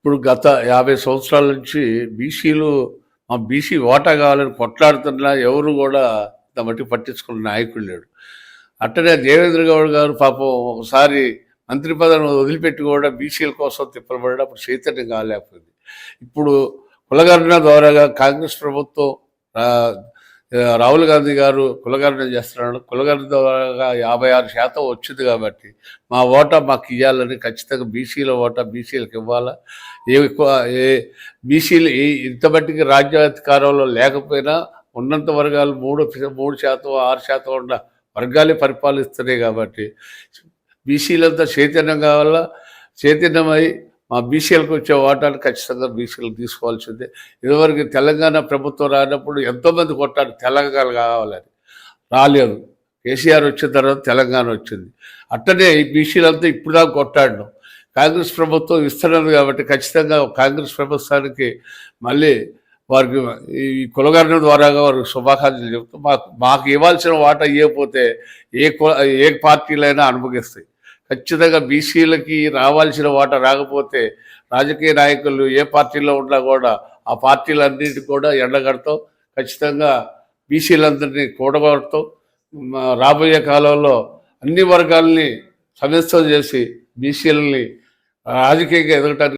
ఇప్పుడు గత యాభై సంవత్సరాల నుంచి బీసీలు మా బీసీ ఓటా కావాలని కొట్లాడుతున్నా ఎవరు కూడా ఇంత మట్టి పట్టించుకున్న నాయకుడు లేడు. అట్టనే దేవేంద్ర గౌడ్ గారు పాపం ఒకసారి మంత్రి పదవిని వదిలిపెట్టి కూడా బీసీల కోసం తిప్పలబడి అప్పుడు చైతన్యం కాలేకపోయింది. ఇప్పుడు కులగర్ణ ద్వారాగా కాంగ్రెస్ ప్రభుత్వం రాహుల్ గాంధీ గారు కులగణన చేస్తున్నాడు కులగణన ద్వారా యాభై ఆరు శాతం వచ్చింది కాబట్టి మా ఓటా మాకు ఇవ్వాలని ఖచ్చితంగా బీసీల ఓటా బీసీలకు ఇవ్వాలా? ఏ ఎక్కువ ఏ బీసీలు ఇంత మట్టికి రాజ్యాధికారంలో లేకపోయినా ఉన్నంత వర్గాలు మూడు మూడు శాతం ఆరు శాతం ఉన్న వర్గాలే పరిపాలిస్తున్నాయి కాబట్టి బీసీలంతా చైతన్యం కావాలా? చైతన్యమై మా బీసీలకు వచ్చే ఓటాలు ఖచ్చితంగా బీసీలు తీసుకోవాల్సిందే. ఇదివరకు తెలంగాణ ప్రభుత్వం రానప్పుడు ఎంతోమంది కొట్టారు తెలంగాణ కావాలని. రాలేదు. కేసీఆర్ వచ్చిన తర్వాత తెలంగాణ వచ్చింది. అట్టనే ఈ బీసీలంతా ఇప్పుడు దాకా కొట్టాడు. కాంగ్రెస్ ప్రభుత్వం ఇస్తున్నది కాబట్టి ఖచ్చితంగా కాంగ్రెస్ ప్రభుత్వానికి మళ్ళీ వారికి ఈ కులగరణ ద్వారాగా వారికి శుభాకాంక్షలు చెప్తూ మాకు మాకు ఇవ్వాల్సిన వాటా ఇవ్వకపోతే ఏ ఏ పార్టీలైనా అనుభవిస్తాయి. ఖచ్చితంగా బీసీలకి రావాల్సిన వాట రాకపోతే రాజకీయ నాయకులు ఏ పార్టీలో ఉన్నా కూడా ఆ పార్టీలన్నిటి కూడా ఎండగడతాం. ఖచ్చితంగా బీసీలందరినీ కూడగొడతాం. రాబోయే కాలంలో అన్ని వర్గాల్ని సమిస్తం చేసి బీసీలని రాజకీయంగా ఎదగటానికి